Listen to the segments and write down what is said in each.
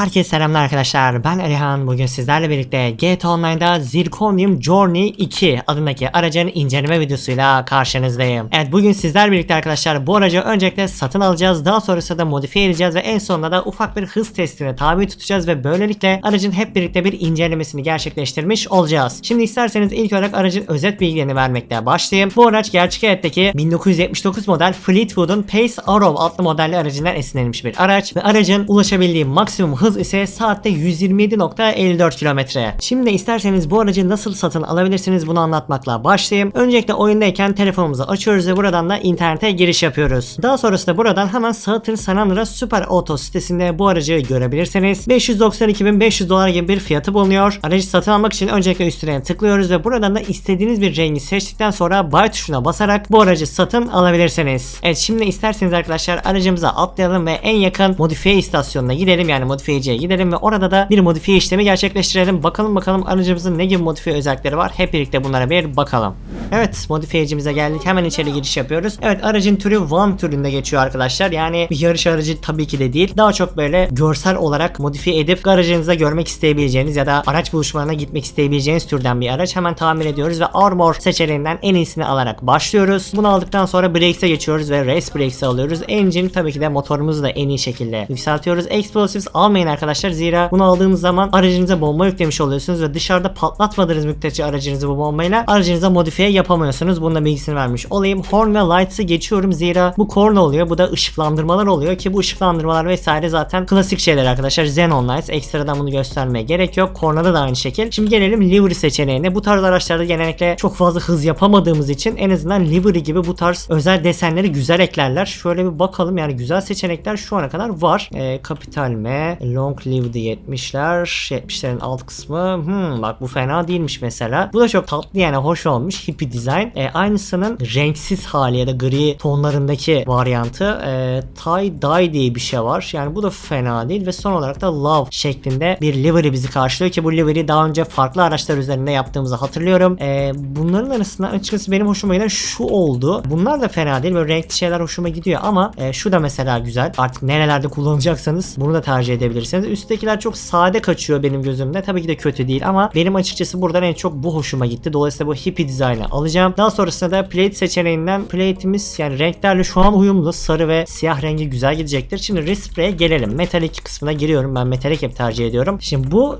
Herkese selamlar arkadaşlar. Ben Alihan. Bugün sizlerle birlikte GTA Online'da Zirconium Journey 2 adındaki aracın inceleme videosuyla karşınızdayım. Evet bugün sizlerle birlikte arkadaşlar bu aracı öncelikle satın alacağız. Daha sonrasında da modifiye edeceğiz ve en sonunda da ufak bir hız testine tabi tutacağız ve böylelikle aracın hep birlikte bir incelemesini gerçekleştirmiş olacağız. Şimdi isterseniz ilk olarak aracın özet bilgilerini vermekle başlayayım. Bu araç gerçek hayattaki 1979 model Fleetwood'un Pace Arrow adlı modelli aracından esinlenmiş bir araç ve aracın ulaşabildiği maksimum hız ise saatte 127.54 kilometre. Şimdi isterseniz bu aracı nasıl satın alabilirsiniz bunu anlatmakla başlayayım. Öncelikle oyundayken telefonumuzu açıyoruz ve buradan da internete giriş yapıyoruz. Daha sonrasında buradan hemen Saat'ın San Andreas Super Auto sitesinde bu aracı görebilirsiniz. 592.500 dolar gibi bir fiyatı bulunuyor. Aracı satın almak için öncelikle üstüne tıklıyoruz ve buradan da istediğiniz bir rengi seçtikten sonra buy tuşuna basarak bu aracı satın alabilirsiniz. Evet şimdi isterseniz arkadaşlar aracımıza atlayalım ve en yakın modifiye istasyonuna gidelim yani modifiyeciye gidelim ve orada da bir modifiye işlemi gerçekleştirelim. Bakalım bakalım aracımızın ne gibi modifiye özellikleri var. Hep birlikte bunlara bir bakalım. Evet modifiyecimize geldik. Hemen içeri giriş yapıyoruz. Evet aracın türü One türünde geçiyor arkadaşlar. Yani bir yarış aracı tabii ki de değil. Daha çok böyle görsel olarak modifiye edip garajınızda görmek isteyebileceğiniz ya da araç buluşmalarına gitmek isteyebileceğiniz türden bir araç. Hemen tamir ediyoruz ve Armor seçeneğinden en iyisini alarak başlıyoruz. Bunu aldıktan sonra Brakes'e geçiyoruz ve Race Brakes'e alıyoruz. Engine tabii ki de motorumuzu da en iyi şekilde yükseltiyoruz. Explosives almayın arkadaşlar zira bunu aldığınız zaman aracınıza bomba yüklemiş oluyorsunuz ve dışarıda patlatmadığınız müddetçe aracınızı bu bombayla aracınıza modifiye yapamıyorsunuz. Bunun da bilgisini vermiş olayım. Horn ve Lights'ı geçiyorum zira bu korna oluyor. Bu da ışıklandırmalar oluyor ki bu ışıklandırmalar vesaire zaten klasik şeyler arkadaşlar. Xenon Lights. Ekstradan bunu göstermeye gerek yok. Kornada da aynı şekil. Şimdi gelelim livery seçeneğine. Bu tarz araçlarda genellikle çok fazla hız yapamadığımız için en azından livery gibi bu tarz özel desenleri güzel eklerler. Şöyle bir bakalım yani güzel seçenekler şu ana kadar var. Ee, Capital M, Long Lived 70'ler, 70'lerin alt kısmı. Hmm, bak bu fena değilmiş mesela. Bu da çok tatlı yani hoş olmuş. Hippie design. Ee, aynısının renksiz hali ya da gri tonlarındaki varyantı. Ee, Tie Dye diye bir şey var. Yani bu da fena değil ve son olarak da Love şeklinde bir livery bizi karşılıyor ki bu livery daha önce farklı araçlar üzerinde yaptığımızı hatırlıyorum. Ee, bunların arasında açıkçası benim hoşuma giden şu oldu. Bunlar da fena değil. Böyle renkli şeyler hoşuma gidiyor ama e, şu da mesela güzel. Artık nerelerde kullanacaksanız bunu da tercih edebilirsiniz. Üsttekiler çok sade kaçıyor benim gözümde. Tabii ki de kötü değil ama benim açıkçası buradan en çok bu hoşuma gitti. Dolayısıyla bu hippie dizaynı alacağım. Daha sonrasında da plate seçeneğinden plate'imiz yani renklerle şu an uyumlu. Sarı ve siyah rengi güzel gidecektir. Şimdi respray'e gelelim. Metalik kısmına giriyorum. Ben metalik hep tercih ediyorum. Şimdi bu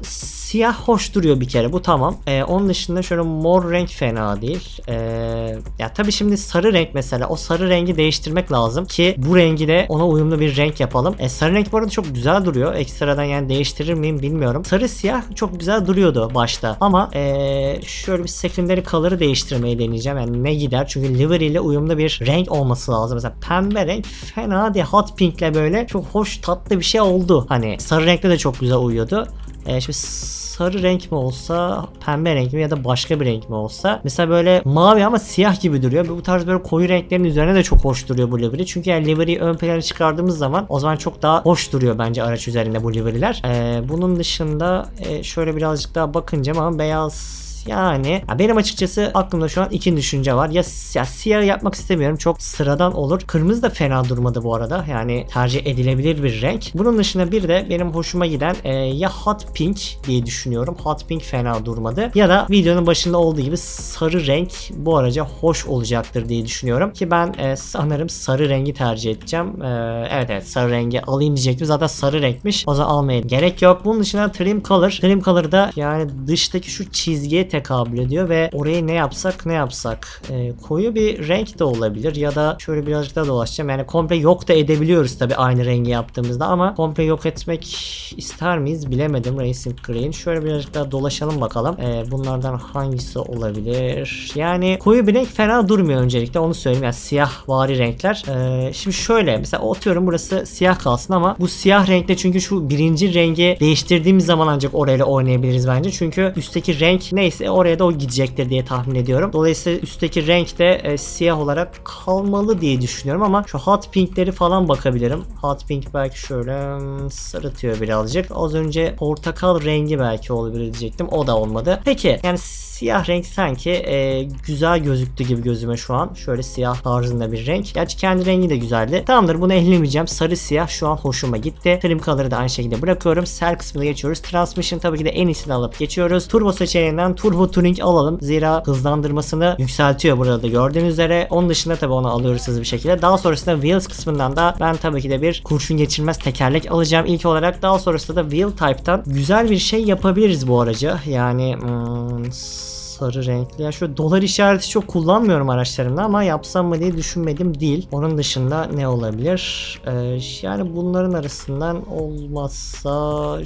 siyah hoş duruyor bir kere. Bu tamam. Ee, onun dışında şöyle mor renk fena değil. Ee, ya tabii şimdi sarı renk mesela. O sarı rengi değiştirmek lazım ki bu rengi de ona uyumlu bir renk yapalım. E, sarı renk bu arada çok güzel duruyor. Ekstradan yani değiştirir miyim bilmiyorum. Sarı siyah çok güzel duruyordu başta. Ama ee, şöyle bir secondary color'ı değiştirmeyi deneyeceğim. Yani ne gider? Çünkü livery ile uyumlu bir renk olması lazım. Mesela pembe renk fena değil. Hot pink'le böyle çok hoş tatlı bir şey oldu. Hani sarı renkle de çok güzel uyuyordu. E, şimdi sarı renk mi olsa, pembe renk mi ya da başka bir renk mi olsa. Mesela böyle mavi ama siyah gibi duruyor. Bu tarz böyle koyu renklerin üzerine de çok hoş duruyor bu livery. Çünkü yani livery'i ön plana çıkardığımız zaman o zaman çok daha hoş duruyor bence araç üzerinde bu livery'ler. Ee, bunun dışında e, şöyle birazcık daha bakınca ama beyaz yani ya benim açıkçası aklımda şu an iki düşünce var. Ya, ya siyah yapmak istemiyorum. Çok sıradan olur. Kırmızı da fena durmadı bu arada. Yani tercih edilebilir bir renk. Bunun dışında bir de benim hoşuma giden e, ya hot pink diye düşünüyorum. Hot pink fena durmadı. Ya da videonun başında olduğu gibi sarı renk bu araca hoş olacaktır diye düşünüyorum. Ki ben e, sanırım sarı rengi tercih edeceğim. E, evet evet sarı rengi alayım diyecektim. Zaten sarı renkmiş. O zaman almaya gerek yok. Bunun dışında trim color. Trim color'da yani dıştaki şu çizgiye tekabül ediyor ve orayı ne yapsak ne yapsak e, koyu bir renk de olabilir ya da şöyle birazcık daha dolaşacağım. Yani komple yok da edebiliyoruz tabi aynı rengi yaptığımızda ama komple yok etmek ister miyiz bilemedim. Racing Green. Şöyle birazcık daha dolaşalım bakalım. E, bunlardan hangisi olabilir? Yani koyu bir renk fena durmuyor öncelikle onu söyleyeyim. Yani siyah vari renkler. E, şimdi şöyle mesela atıyorum burası siyah kalsın ama bu siyah renkte çünkü şu birinci rengi değiştirdiğimiz zaman ancak orayla oynayabiliriz bence. Çünkü üstteki renk neyse Dolayısıyla oraya da o gidecektir diye tahmin ediyorum. Dolayısıyla üstteki renk de e, siyah olarak kalmalı diye düşünüyorum ama şu hot pinkleri falan bakabilirim. Hot pink belki şöyle hmm, sırıtıyor birazcık. Az önce portakal rengi belki olabilir diyecektim. O da olmadı. Peki yani siyah renk sanki e, güzel gözüktü gibi gözüme şu an. Şöyle siyah tarzında bir renk. Gerçi kendi rengi de güzeldi. Tamamdır bunu ellemeyeceğim. Sarı siyah şu an hoşuma gitti. Trim color'ı da aynı şekilde bırakıyorum. Cell kısmına geçiyoruz. Transmission tabii ki de en iyisini alıp geçiyoruz. Turbo seçeneğinden Turbo Tuning alalım. Zira hızlandırmasını yükseltiyor burada gördüğünüz üzere. Onun dışında tabii onu alıyoruz hızlı bir şekilde. Daha sonrasında Wheels kısmından da ben tabii ki de bir kurşun geçirmez tekerlek alacağım ilk olarak. Daha sonrasında da Wheel Type'tan güzel bir şey yapabiliriz bu araca. Yani hmm, sarı renkli. Ya şu dolar işareti çok kullanmıyorum araçlarımda ama yapsam mı diye düşünmedim değil. Onun dışında ne olabilir? Ee, yani bunların arasından olmazsa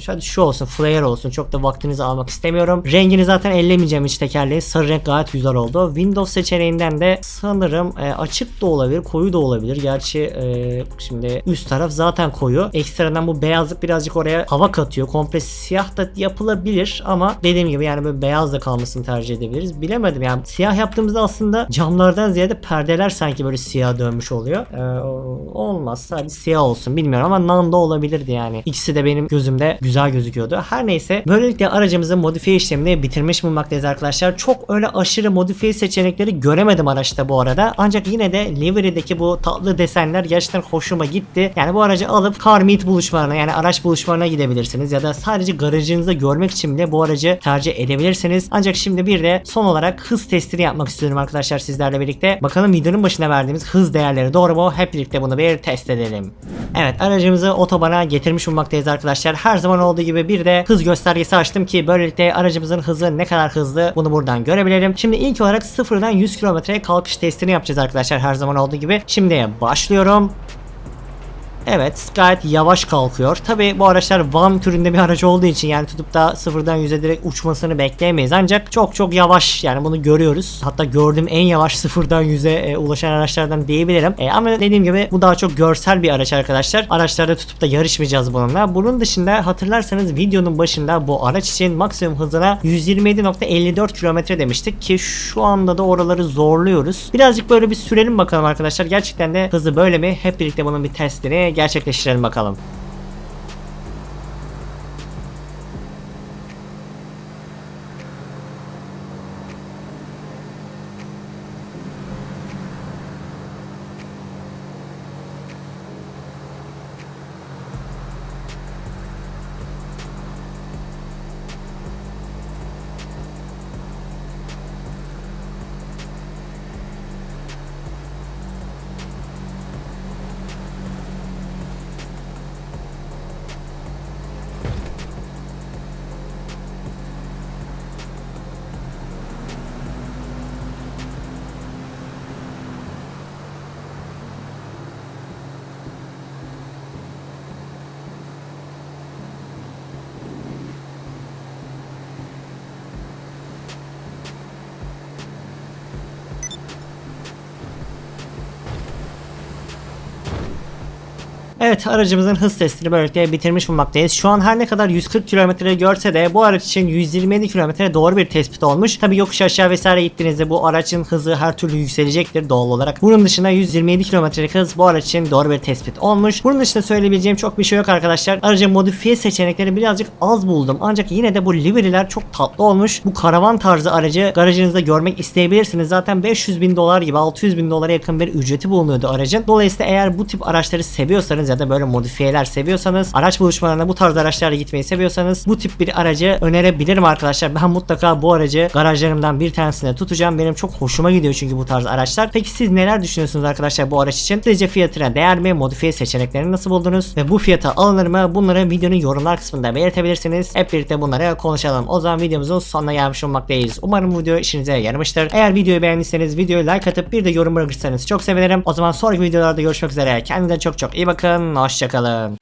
hadi şu olsun flare olsun. Çok da vaktinizi almak istemiyorum. Rengini zaten ellemeyeceğim hiç tekerleği. Sarı renk gayet güzel oldu. Windows seçeneğinden de sanırım e, açık da olabilir, koyu da olabilir. Gerçi e, şimdi üst taraf zaten koyu. Ekstradan bu beyazlık birazcık oraya hava katıyor. Komple siyah da yapılabilir ama dediğim gibi yani böyle beyaz da kalmasını tercih edebiliriz. Bilemedim yani siyah yaptığımızda aslında camlardan ziyade perdeler sanki böyle siyah dönmüş oluyor. Ee, olmaz sadece siyah olsun bilmiyorum ama Nando olabilirdi yani. İkisi de benim gözümde güzel gözüküyordu. Her neyse böylelikle aracımızın modifiye işlemini bitirmiş bulunmaktayız arkadaşlar. Çok öyle aşırı modifiye seçenekleri göremedim araçta bu arada. Ancak yine de livery'deki bu tatlı desenler gerçekten hoşuma gitti. Yani bu aracı alıp car meet buluşmalarına yani araç buluşmalarına gidebilirsiniz ya da sadece garajınızda görmek için bile bu aracı tercih edebilirsiniz. Ancak şimdi bir de son olarak hız testini yapmak istiyorum arkadaşlar sizlerle birlikte. Bakalım videonun başına verdiğimiz hız değerleri doğru mu? Hep birlikte bunu bir test edelim. Evet aracımızı otobana getirmiş bulunmaktayız arkadaşlar. Her zaman olduğu gibi bir de hız göstergesi açtım ki böylelikle aracımızın hızı ne kadar hızlı bunu buradan görebilirim. Şimdi ilk olarak sıfırdan 100 kilometreye kalkış testini yapacağız arkadaşlar her zaman olduğu gibi. Şimdi başlıyorum. Evet gayet yavaş kalkıyor. Tabi bu araçlar van türünde bir araç olduğu için yani tutup da sıfırdan yüze direkt uçmasını bekleyemeyiz. Ancak çok çok yavaş yani bunu görüyoruz. Hatta gördüğüm en yavaş sıfırdan yüze e, ulaşan araçlardan diyebilirim. E, ama dediğim gibi bu daha çok görsel bir araç arkadaşlar. Araçlarda tutup da yarışmayacağız bununla. Bunun dışında hatırlarsanız videonun başında bu araç için maksimum hızına 127.54 km demiştik ki şu anda da oraları zorluyoruz. Birazcık böyle bir sürelim bakalım arkadaşlar. Gerçekten de hızı böyle mi? Hep birlikte bunun bir testini gerçekleştirelim bakalım. Evet aracımızın hız testini böylelikle bitirmiş bulunmaktayız. Şu an her ne kadar 140 km görse de bu araç için 127 km doğru bir tespit olmuş. Tabi yokuş aşağı vesaire gittiğinizde bu aracın hızı her türlü yükselecektir doğal olarak. Bunun dışında 127 km'lik hız bu araç için doğru bir tespit olmuş. Bunun dışında söyleyebileceğim çok bir şey yok arkadaşlar. Aracın modifiye seçenekleri birazcık az buldum. Ancak yine de bu livery'ler çok tatlı olmuş. Bu karavan tarzı aracı garajınızda görmek isteyebilirsiniz. Zaten 500 bin dolar gibi 600 bin dolara yakın bir ücreti bulunuyordu aracın. Dolayısıyla eğer bu tip araçları seviyorsanız ya da böyle modifiyeler seviyorsanız araç buluşmalarına bu tarz araçlarla gitmeyi seviyorsanız bu tip bir aracı önerebilirim arkadaşlar. Ben mutlaka bu aracı garajlarımdan bir tanesine tutacağım. Benim çok hoşuma gidiyor çünkü bu tarz araçlar. Peki siz neler düşünüyorsunuz arkadaşlar bu araç için? Sizce fiyatına değer mi? Modifiye seçeneklerini nasıl buldunuz? Ve bu fiyata alınır mı? Bunları videonun yorumlar kısmında belirtebilirsiniz. Hep birlikte bunları konuşalım. O zaman videomuzun sonuna gelmiş olmaktayız. Umarım bu video işinize yaramıştır. Eğer videoyu beğendiyseniz videoyu like atıp bir de yorum bırakırsanız çok sevinirim. O zaman sonraki videolarda görüşmek üzere. Kendinize çok çok iyi bakın. Hoşçakalın.